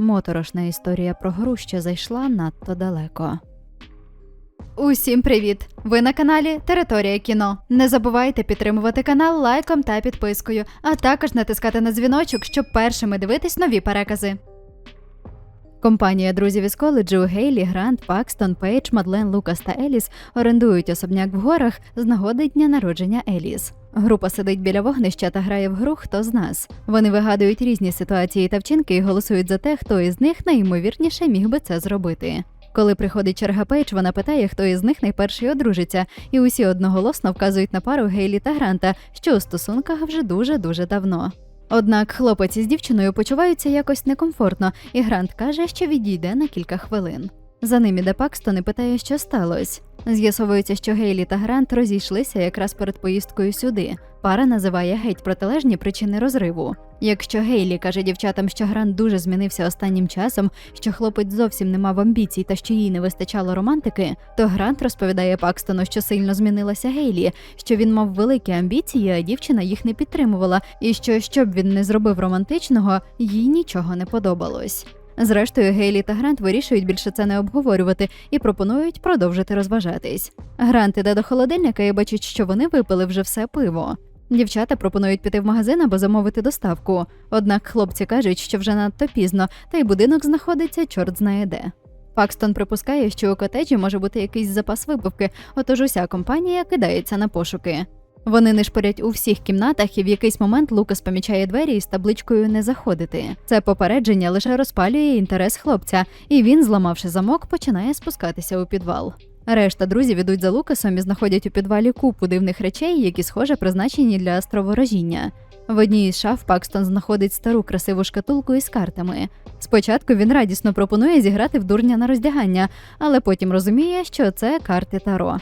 Моторошна історія про гру, що зайшла надто далеко. Усім привіт! Ви на каналі Територія кіно. Не забувайте підтримувати канал лайком та підпискою, а також натискати на дзвіночок, щоб першими дивитись нові перекази. Компанія друзів із коледжу Гейлі, Грант, Пакстон, Пейдж, Мадлен, Лукас та Еліс орендують особняк в горах з нагоди дня народження Еліс. Група сидить біля вогнища та грає в гру Хто з нас. Вони вигадують різні ситуації та вчинки і голосують за те, хто із них найімовірніше міг би це зробити. Коли приходить черга Пейдж, вона питає, хто із них найперший одружиться, і усі одноголосно вказують на пару Гейлі та Гранта, що у стосунках вже дуже дуже давно. Однак хлопець із дівчиною почуваються якось некомфортно, і Грант каже, що відійде на кілька хвилин. За ним іде Пакстон і питає, що сталося. З'ясовується, що Гейлі та Грант розійшлися якраз перед поїздкою сюди. Пара називає геть протилежні причини розриву. Якщо Гейлі каже дівчатам, що Грант дуже змінився останнім часом, що хлопець зовсім не мав амбіцій та що їй не вистачало романтики, то Грант розповідає Пакстону, що сильно змінилася Гейлі, що він мав великі амбіції, а дівчина їх не підтримувала, і що щоб він не зробив романтичного, їй нічого не подобалось. Зрештою, Гейлі та Грант вирішують більше це не обговорювати і пропонують продовжити розважатись. Грант іде до холодильника і бачить, що вони випили вже все пиво. Дівчата пропонують піти в магазин або замовити доставку. Однак хлопці кажуть, що вже надто пізно, та й будинок знаходиться чорт знає де. Пакстон припускає, що у котеджі може бути якийсь запас випивки, отож уся компанія кидається на пошуки. Вони нишпорять у всіх кімнатах, і в якийсь момент Лукас помічає двері із табличкою не заходити. Це попередження лише розпалює інтерес хлопця, і він, зламавши замок, починає спускатися у підвал. Решта друзів ідуть за Лукасом і знаходять у підвалі купу дивних речей, які, схоже, призначені для астроворожіння. В одній із шаф Пакстон знаходить стару красиву шкатулку із картами. Спочатку він радісно пропонує зіграти в дурня на роздягання, але потім розуміє, що це карти Таро.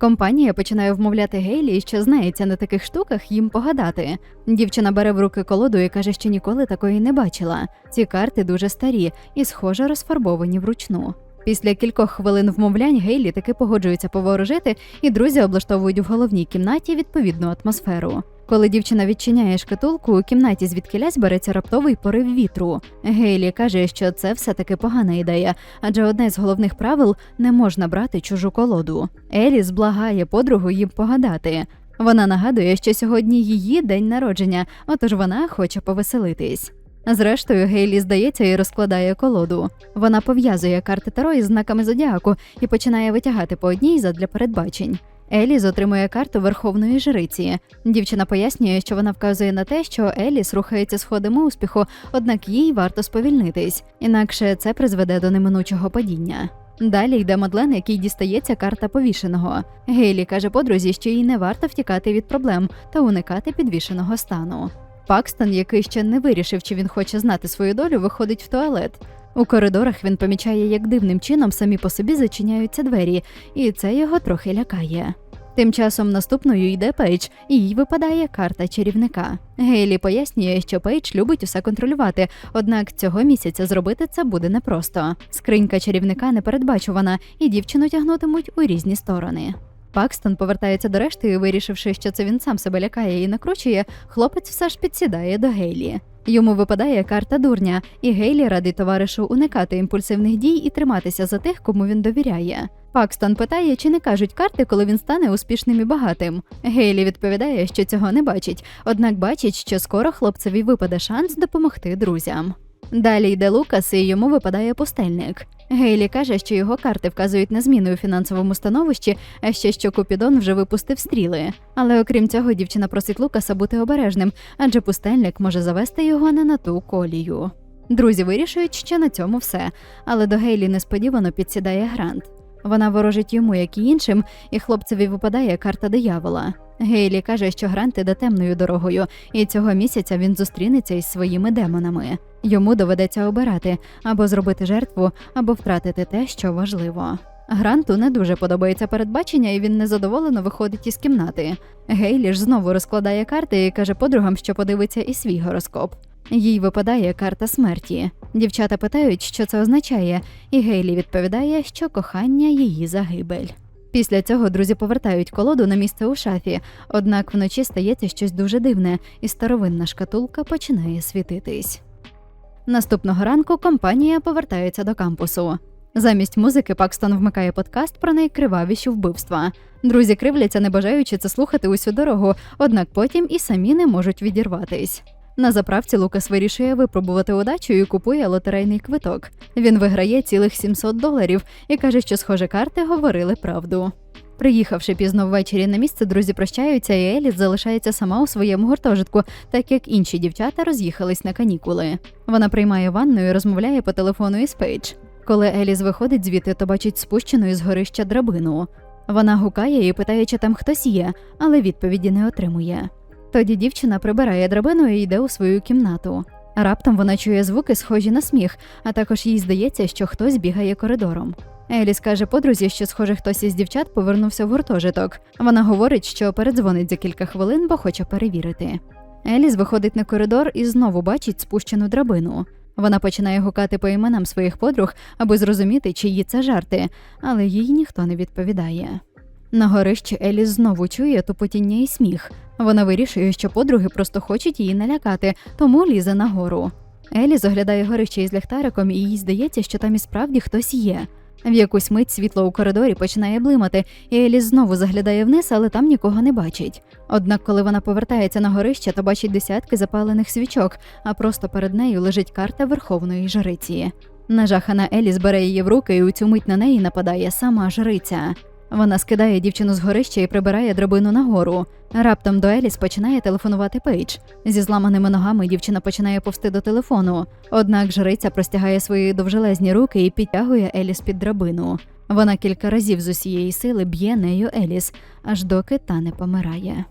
Компанія починає вмовляти Гейлі, що знається на таких штуках їм погадати. Дівчина бере в руки колоду і каже, що ніколи такої не бачила. Ці карти дуже старі і, схоже, розфарбовані вручну. Після кількох хвилин вмовлянь Гейлі таки погоджується поворожити, і друзі облаштовують в головній кімнаті відповідну атмосферу. Коли дівчина відчиняє шкатулку, у кімнаті звідкилясь береться раптовий порив вітру. Гейлі каже, що це все-таки погана ідея, адже одне з головних правил не можна брати чужу колоду. Еліс благає подругу їм погадати. Вона нагадує, що сьогодні її день народження, отож вона хоче повеселитись. Зрештою, Гейлі здається і розкладає колоду. Вона пов'язує карти Таро із знаками зодіаку і починає витягати по одній задля передбачень. Еліс отримує карту верховної жриці. Дівчина пояснює, що вона вказує на те, що Еліс рухається сходами успіху, однак їй варто сповільнитись, інакше це призведе до неминучого падіння. Далі йде Мадлен, який дістається карта повішеного. Гейлі каже подрузі, що їй не варто втікати від проблем та уникати підвішеного стану. Пакстон, який ще не вирішив, чи він хоче знати свою долю, виходить в туалет. У коридорах він помічає, як дивним чином самі по собі зачиняються двері, і це його трохи лякає. Тим часом наступною йде Пейдж, і їй випадає карта чарівника. Гейлі пояснює, що Пейдж любить усе контролювати, однак цього місяця зробити це буде непросто. Скринька чарівника непередбачувана, і дівчину тягнутимуть у різні сторони. Пакстон повертається до решти, вирішивши, що це він сам себе лякає і накручує, хлопець все ж підсідає до Гейлі. Йому випадає карта дурня, і Гейлі радить товаришу уникати імпульсивних дій і триматися за тих, кому він довіряє. Пакстон питає, чи не кажуть карти, коли він стане успішним і багатим. Гейлі відповідає, що цього не бачить, однак бачить, що скоро хлопцеві випаде шанс допомогти друзям. Далі йде Лукас, і йому випадає пустельник. Гейлі каже, що його карти вказують на зміни у фінансовому становищі, а ще що Купідон вже випустив стріли. Але окрім цього, дівчина просить Лукаса бути обережним, адже пустельник може завести його не на ту колію. Друзі вирішують, що на цьому все, але до Гейлі несподівано підсідає Грант. Вона ворожить йому, як і іншим, і хлопцеві випадає карта диявола. Гейлі каже, що Грант іде темною дорогою, і цього місяця він зустрінеться із своїми демонами. Йому доведеться обирати або зробити жертву, або втратити те, що важливо. Гранту не дуже подобається передбачення, і він незадоволено виходить із кімнати. Гейлі ж знову розкладає карти і каже подругам, що подивиться і свій гороскоп. Їй випадає карта смерті. Дівчата питають, що це означає, і Гейлі відповідає, що кохання її загибель. Після цього друзі повертають колоду на місце у шафі, однак вночі стається щось дуже дивне, і старовинна шкатулка починає світитись. Наступного ранку компанія повертається до кампусу. Замість музики Пакстон вмикає подкаст про найкривавіші вбивства. Друзі кривляться, не бажаючи це слухати усю дорогу, однак потім і самі не можуть відірватись. На заправці Лукас вирішує випробувати удачу і купує лотерейний квиток. Він виграє цілих 700 доларів і каже, що схоже карти говорили правду. Приїхавши пізно ввечері на місце, друзі прощаються, і Еліс залишається сама у своєму гуртожитку, так як інші дівчата роз'їхались на канікули. Вона приймає ванну і розмовляє по телефону із Пейдж. Коли Еліс виходить звідти, то бачить спущену із горища драбину. Вона гукає і питає, чи там хтось є, але відповіді не отримує. Тоді дівчина прибирає драбину і йде у свою кімнату. Раптом вона чує звуки, схожі на сміх, а також їй здається, що хтось бігає коридором. Еліс каже подрузі, що, схоже, хтось із дівчат повернувся в гуртожиток. Вона говорить, що передзвонить за кілька хвилин, бо хоче перевірити. Еліс виходить на коридор і знову бачить спущену драбину. Вона починає гукати по іменам своїх подруг, аби зрозуміти, чиї це жарти, але їй ніхто не відповідає. На горищі Еліс знову чує тупотіння і сміх. Вона вирішує, що подруги просто хочуть її налякати, тому лізе нагору. Еліс оглядає горище із ліхтариком, і їй здається, що там і справді хтось є. В якусь мить світло у коридорі починає блимати, і Еліс знову заглядає вниз, але там нікого не бачить. Однак, коли вона повертається на горище, то бачить десятки запалених свічок, а просто перед нею лежить карта верховної жриці. Нажахана Еліс бере її в руки, і у цю мить на неї нападає сама жриця. Вона скидає дівчину з горища і прибирає драбину нагору. Раптом до Еліс починає телефонувати Пейдж. Зі зламаними ногами дівчина починає повсти до телефону. Однак жриця простягає свої довжелезні руки і підтягує Еліс під драбину. Вона кілька разів з усієї сили б'є нею Еліс, аж доки та не помирає.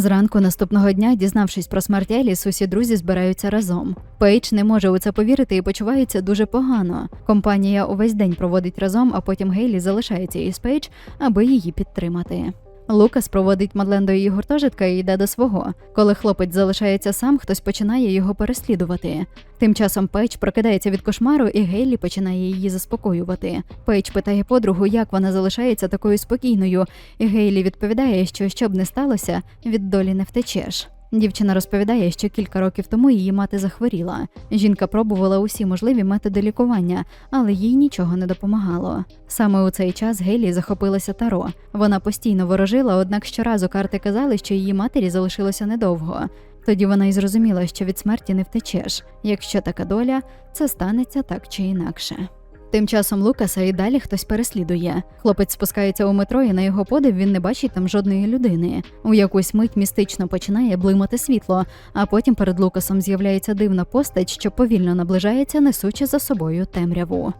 Зранку наступного дня, дізнавшись про смерть Еліс, усі друзі збираються разом. Пейдж не може у це повірити і почувається дуже погано. Компанія увесь день проводить разом, а потім Гейлі залишається із Пейдж, аби її підтримати. Лукас проводить Мадлен до її гуртожитка і йде до свого. Коли хлопець залишається сам, хтось починає його переслідувати. Тим часом Пейдж прокидається від кошмару, і Гейлі починає її заспокоювати. Пейдж питає подругу, як вона залишається такою спокійною, і Гейлі відповідає, що щоб не сталося, від долі не втечеш. Дівчина розповідає, що кілька років тому її мати захворіла. Жінка пробувала усі можливі методи лікування, але їй нічого не допомагало. Саме у цей час Гейлі захопилася таро. Вона постійно ворожила, однак щоразу карти казали, що її матері залишилося недовго. Тоді вона й зрозуміла, що від смерті не втечеш. Якщо така доля, це станеться так чи інакше. Тим часом Лукаса і далі хтось переслідує. Хлопець спускається у метро, і на його подив він не бачить там жодної людини. У якусь мить містично починає блимати світло, а потім перед Лукасом з'являється дивна постать, що повільно наближається, несучи за собою темряву.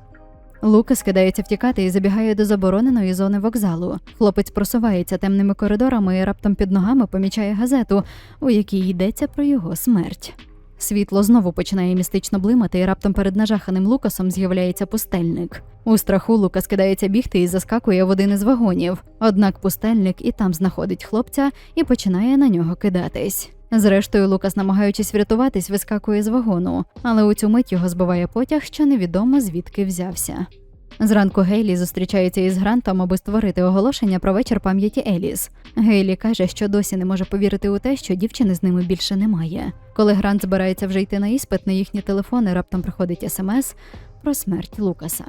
Лукас кидається втікати і забігає до забороненої зони вокзалу. Хлопець просувається темними коридорами і раптом під ногами помічає газету, у якій йдеться про його смерть. Світло знову починає містично блимати, і раптом перед нажаханим Лукасом з'являється пустельник. У страху Лукас кидається бігти і заскакує в один із вагонів. Однак пустельник і там знаходить хлопця і починає на нього кидатись. Зрештою, Лукас, намагаючись врятуватись, вискакує з вагону, але у цю мить його збиває потяг, що невідомо звідки взявся. Зранку Гейлі зустрічається із Грантом, аби створити оголошення про вечір пам'яті Еліс. Гейлі каже, що досі не може повірити у те, що дівчини з ними більше немає. Коли Грант збирається вже йти на іспит, на їхні телефони раптом приходить смс про смерть Лукаса.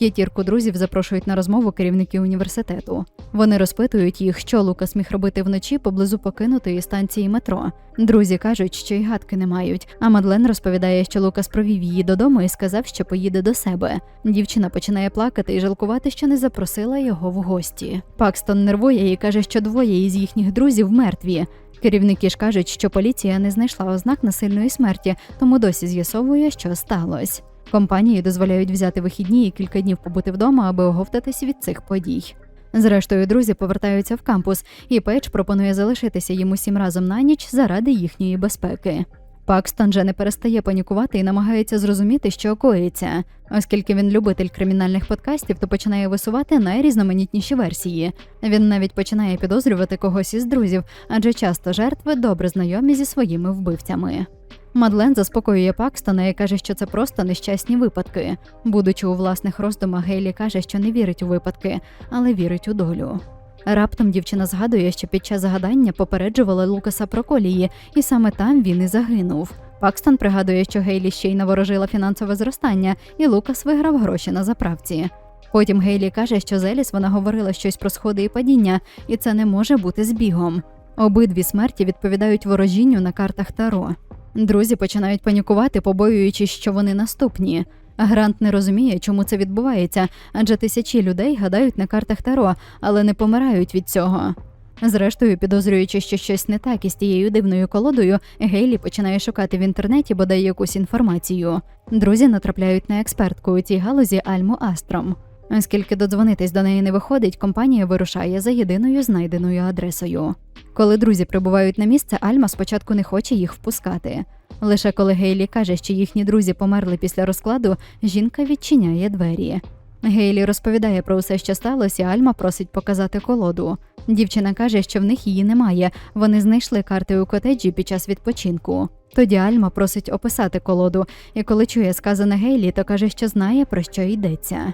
П'ятірку друзів запрошують на розмову керівники університету. Вони розпитують їх, що Лукас міг робити вночі поблизу покинутої станції метро. Друзі кажуть, що й гадки не мають. А Мадлен розповідає, що Лукас провів її додому і сказав, що поїде до себе. Дівчина починає плакати і жалкувати, що не запросила його в гості. Пакстон нервує і каже, що двоє із їхніх друзів мертві. Керівники ж кажуть, що поліція не знайшла ознак насильної смерті, тому досі з'ясовує, що сталося. Компанії дозволяють взяти вихідні і кілька днів побути вдома, аби оговтатись від цих подій. Зрештою, друзі повертаються в кампус, і Пейдж пропонує залишитися їм усім разом на ніч заради їхньої безпеки. Пакстон же не перестає панікувати і намагається зрозуміти, що коїться. Оскільки він любитель кримінальних подкастів, то починає висувати найрізноманітніші версії. Він навіть починає підозрювати когось із друзів, адже часто жертви добре знайомі зі своїми вбивцями. Мадлен заспокоює Пакстона і каже, що це просто нещасні випадки. Будучи у власних роздумах, Гейлі каже, що не вірить у випадки, але вірить у долю. Раптом дівчина згадує, що під час загадання попереджувала Лукаса про колії, і саме там він і загинув. Пакстон пригадує, що Гейлі ще й наворожила фінансове зростання, і Лукас виграв гроші на заправці. Потім Гейлі каже, що з Еліс вона говорила щось про сходи і падіння, і це не може бути збігом. Обидві смерті відповідають ворожінню на картах Таро. Друзі починають панікувати, побоюючись, що вони наступні. Грант не розуміє, чому це відбувається, адже тисячі людей гадають на картах Таро, але не помирають від цього. Зрештою, підозрюючи, що щось не так із тією дивною колодою, Гейлі починає шукати в інтернеті бодай якусь інформацію. Друзі натрапляють на експертку у цій галузі Альму Астром. Оскільки додзвонитись до неї не виходить, компанія вирушає за єдиною знайденою адресою. Коли друзі прибувають на місце, Альма спочатку не хоче їх впускати. Лише коли Гейлі каже, що їхні друзі померли після розкладу, жінка відчиняє двері. Гейлі розповідає про усе, що сталося, Альма просить показати колоду. Дівчина каже, що в них її немає. Вони знайшли карти у котеджі під час відпочинку. Тоді Альма просить описати колоду, і коли чує сказане Гейлі, то каже, що знає про що йдеться.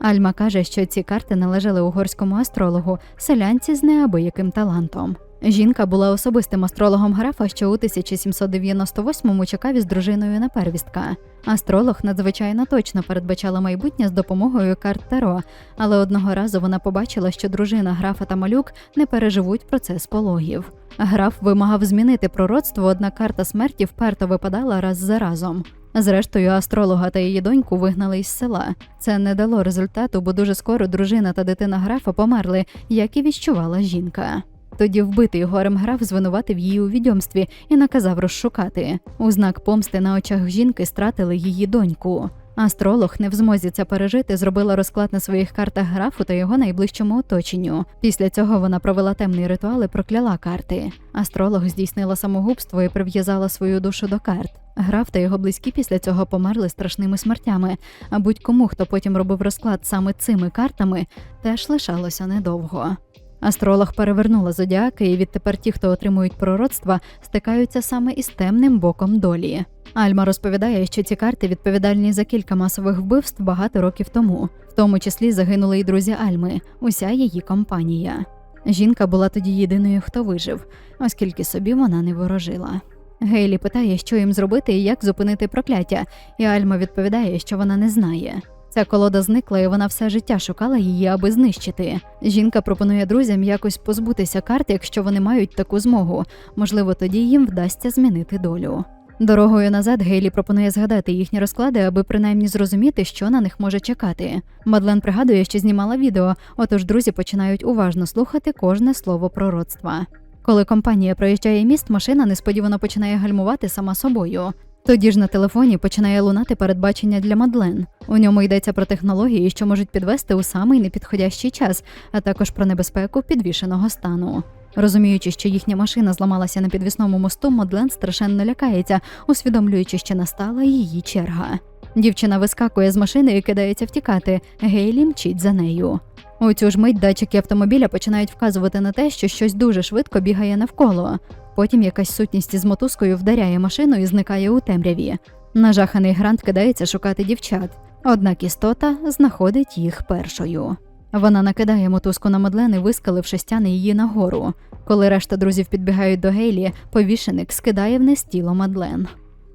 Альма каже, що ці карти належали угорському астрологу, селянці з неабияким талантом. Жінка була особистим астрологом графа, що у 1798-му чекав із дружиною на первістка. Астролог надзвичайно точно передбачала майбутнє з допомогою карт Таро, але одного разу вона побачила, що дружина графа та малюк не переживуть процес пологів. Граф вимагав змінити пророцтво, однак карта смерті вперто випадала раз за разом. Зрештою, астролога та її доньку вигнали із села. Це не дало результату, бо дуже скоро дружина та дитина графа померли, як і віщувала жінка. Тоді вбитий горем граф звинуватив її у відьомстві і наказав розшукати. У знак помсти на очах жінки стратили її доньку. Астролог не в змозі це пережити, зробила розклад на своїх картах графу та його найближчому оточенню. Після цього вона провела темний ритуал і прокляла карти. Астролог здійснила самогубство і прив'язала свою душу до карт. Граф та його близькі після цього померли страшними смертями. А будь-кому, хто потім робив розклад саме цими картами, теж лишалося недовго. Астролог перевернула зодіаки, і відтепер ті, хто отримують пророцтва, стикаються саме із темним боком долі. Альма розповідає, що ці карти відповідальні за кілька масових вбивств багато років тому, в тому числі загинули й друзі Альми, уся її компанія. Жінка була тоді єдиною, хто вижив, оскільки собі вона не ворожила. Гейлі питає, що їм зробити і як зупинити прокляття, і Альма відповідає, що вона не знає. Ця колода зникла, і вона все життя шукала її, аби знищити. Жінка пропонує друзям якось позбутися карт, якщо вони мають таку змогу. Можливо, тоді їм вдасться змінити долю. Дорогою назад Гейлі пропонує згадати їхні розклади, аби принаймні зрозуміти, що на них може чекати. Мадлен пригадує, що знімала відео, отож друзі починають уважно слухати кожне слово пророцтва. Коли компанія проїжджає міст, машина несподівано починає гальмувати сама собою. Тоді ж на телефоні починає лунати передбачення для Мадлен. У ньому йдеться про технології, що можуть підвести у самий непідходящий час, а також про небезпеку підвішеного стану. Розуміючи, що їхня машина зламалася на підвісному мосту, Мадлен страшенно лякається, усвідомлюючи, що настала її черга. Дівчина вискакує з машини і кидається втікати. Гейлі мчить за нею. У цю ж мить датчики автомобіля починають вказувати на те, що щось дуже швидко бігає навколо. Потім якась сутність із мотузкою вдаряє машину і зникає у темряві. Нажаханий грант кидається шукати дівчат, однак істота знаходить їх першою. Вона накидає мотузку на Мадлен і вискаливши стяне її нагору. Коли решта друзів підбігають до Гейлі, повішеник скидає вниз тіло Мадлен.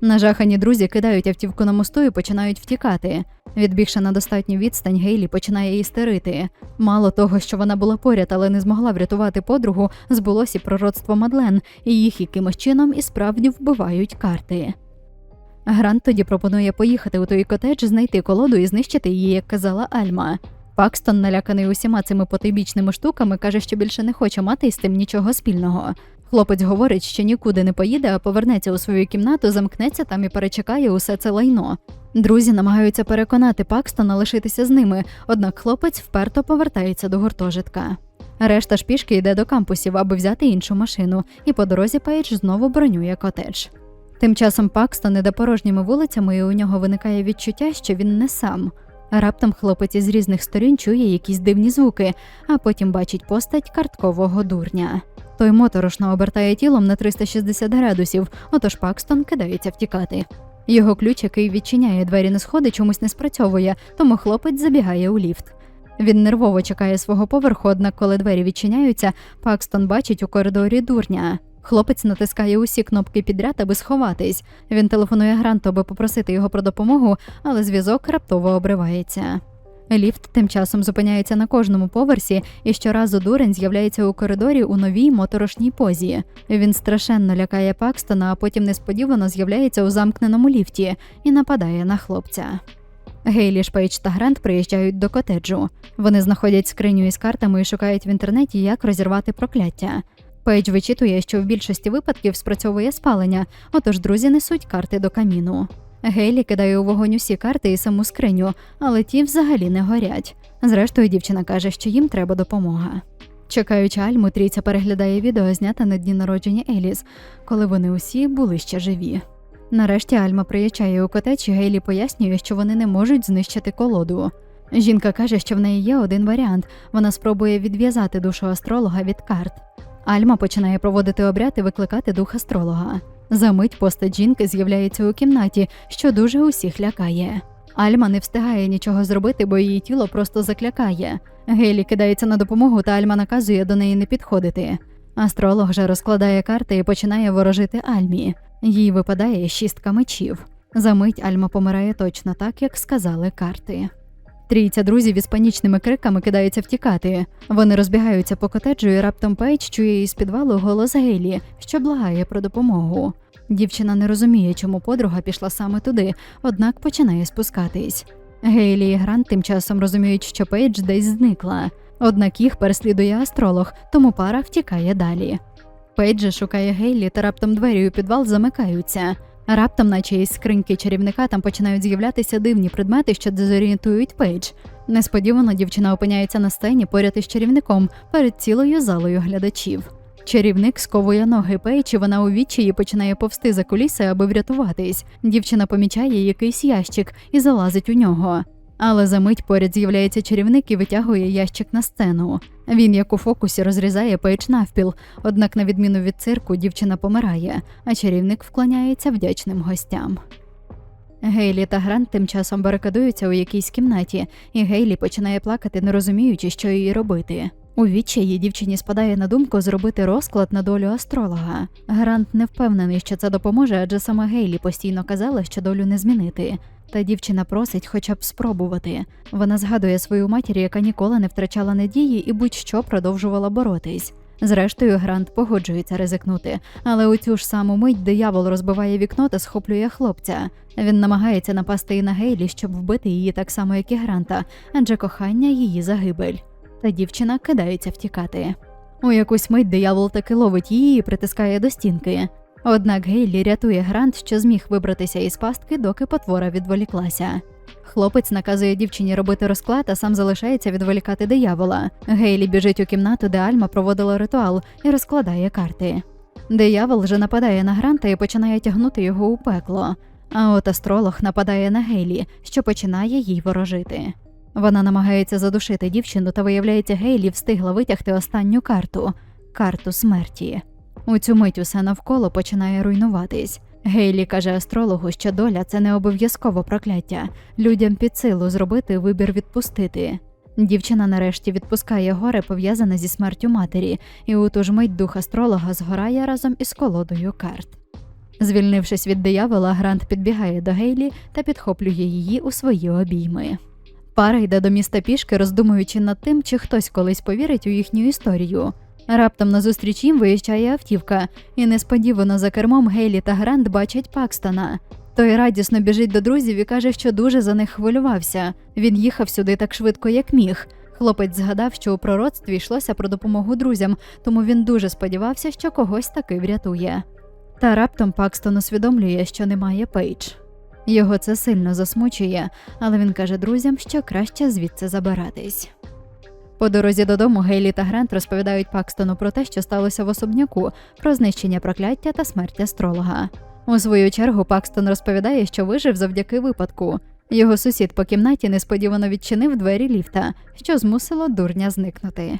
Нажахані друзі кидають автівку на мосту і починають втікати. Відбігши на достатню відстань, Гейлі починає істерити. Мало того, що вона була поряд, але не змогла врятувати подругу, збулося пророцтво Мадлен, і їх якимось чином і справді вбивають карти. Грант тоді пропонує поїхати у той котедж, знайти колоду і знищити її, як казала Альма. Пакстон, наляканий усіма цими потойбічними штуками, каже, що більше не хоче мати із тим нічого спільного. Хлопець говорить, що нікуди не поїде, а повернеться у свою кімнату, замкнеться там і перечекає усе це лайно. Друзі намагаються переконати Пакстона лишитися з ними, однак хлопець вперто повертається до гуртожитка. Решта ж пішки йде до кампусів, аби взяти іншу машину, і по дорозі Пейдж знову бронює котедж. Тим часом Пакстон іде порожніми вулицями, і у нього виникає відчуття, що він не сам. Раптом хлопець із різних сторін чує якісь дивні звуки, а потім бачить постать карткового дурня. Той моторошно обертає тілом на 360 градусів, отож Пакстон кидається втікати. Його ключ, який відчиняє двері на сходи, чомусь не спрацьовує, тому хлопець забігає у ліфт. Він нервово чекає свого поверху, однак коли двері відчиняються, Пакстон бачить у коридорі дурня. Хлопець натискає усі кнопки підряд, аби сховатись. Він телефонує Гранту, аби попросити його про допомогу, але зв'язок раптово обривається. Ліфт тим часом зупиняється на кожному поверсі, і щоразу дурень з'являється у коридорі у новій моторошній позі. Він страшенно лякає Пакстона, а потім несподівано з'являється у замкненому ліфті і нападає на хлопця. Гейлі Шпейдж та Грант приїжджають до котеджу. Вони знаходять скриню із картами і шукають в інтернеті, як розірвати прокляття. Пейдж вичитує, що в більшості випадків спрацьовує спалення, отож друзі несуть карти до каміну. Гейлі кидає у вогонь усі карти і саму скриню, але ті взагалі не горять. Зрештою, дівчина каже, що їм треба допомога. Чекаючи Альму, трійця переглядає відео, знято на дні народження Еліс, коли вони усі були ще живі. Нарешті Альма приїжджає у котеч, і Гейлі пояснює, що вони не можуть знищити колоду. Жінка каже, що в неї є один варіант вона спробує відв'язати душу астролога від карт. Альма починає проводити обряд і викликати дух астролога. Замить постать жінки з'являється у кімнаті, що дуже усіх лякає. Альма не встигає нічого зробити, бо її тіло просто заклякає. Гейлі кидається на допомогу, та Альма наказує до неї не підходити. Астролог же розкладає карти і починає ворожити Альмі. Їй випадає шістка мечів. Замить Альма помирає точно так, як сказали карти. Трійця друзів із панічними криками кидаються втікати. Вони розбігаються по котеджу і раптом Пейдж чує із підвалу голос Гейлі, що благає про допомогу. Дівчина не розуміє, чому подруга пішла саме туди, однак починає спускатись. Гейлі і Грант тим часом розуміють, що Пейдж десь зникла. Однак їх переслідує астролог, тому пара втікає далі. Пейдж же шукає Гейлі, та раптом двері у підвал замикаються. Раптом, наче із скриньки чарівника, там починають з'являтися дивні предмети, що дезорієнтують Пейдж. Несподівано дівчина опиняється на сцені поряд із чарівником перед цілою залою глядачів. Чарівник сковує ноги Пейдж, і вона у відчаї починає повсти за куліси, аби врятуватись. Дівчина помічає якийсь ящик і залазить у нього. Але за мить поряд з'являється чарівник і витягує ящик на сцену. Він, як у фокусі, розрізає Пейдж навпіл, однак, на відміну від цирку, дівчина помирає, а чарівник вклоняється вдячним гостям. Гейлі та Грант тим часом барикадуються у якійсь кімнаті, і Гейлі починає плакати, не розуміючи, що їй робити. У відчаї дівчині спадає на думку зробити розклад на долю астролога. Грант не впевнений, що це допоможе, адже сама Гейлі постійно казала, що долю не змінити. Та дівчина просить хоча б спробувати. Вона згадує свою матір, яка ніколи не втрачала надії і будь-що продовжувала боротись. Зрештою, Грант погоджується ризикнути, але у цю ж саму мить диявол розбиває вікно та схоплює хлопця. Він намагається напасти і на Гейлі, щоб вбити її так само, як і Гранта, адже кохання її загибель. Та дівчина кидається втікати. У якусь мить диявол таки ловить її і притискає до стінки. Однак Гейлі рятує Грант, що зміг вибратися із пастки, доки потвора відволіклася. Хлопець наказує дівчині робити розклад, а сам залишається відволікати диявола. Гейлі біжить у кімнату, де Альма проводила ритуал і розкладає карти. Диявол вже нападає на Гранта і починає тягнути його у пекло. А от астролог нападає на Гейлі, що починає їй ворожити. Вона намагається задушити дівчину, та виявляється, Гейлі встигла витягти останню карту карту смерті. У цю мить усе навколо починає руйнуватись. Гейлі каже астрологу, що доля це не обов'язково прокляття. Людям під силу зробити вибір відпустити. Дівчина нарешті відпускає горе, пов'язане зі смертю матері, і у ту ж мить дух астролога згорає разом із колодою карт. Звільнившись від диявола, Грант підбігає до Гейлі та підхоплює її у свої обійми. Пара йде до міста пішки, роздумуючи над тим, чи хтось колись повірить у їхню історію. Раптом назустріч їм виїжджає автівка, і несподівано за кермом Гейлі та Грант бачать Пакстона. Той радісно біжить до друзів і каже, що дуже за них хвилювався. Він їхав сюди так швидко, як міг. Хлопець згадав, що у пророцтві йшлося про допомогу друзям, тому він дуже сподівався, що когось таки врятує. Та раптом Пакстон усвідомлює, що немає Пейдж. Його це сильно засмучує, але він каже друзям, що краще звідси забиратись. По дорозі додому Гейлі та Грант розповідають Пакстону про те, що сталося в особняку, про знищення прокляття та смерть астролога. У свою чергу Пакстон розповідає, що вижив завдяки випадку. Його сусід по кімнаті несподівано відчинив двері ліфта, що змусило дурня зникнути.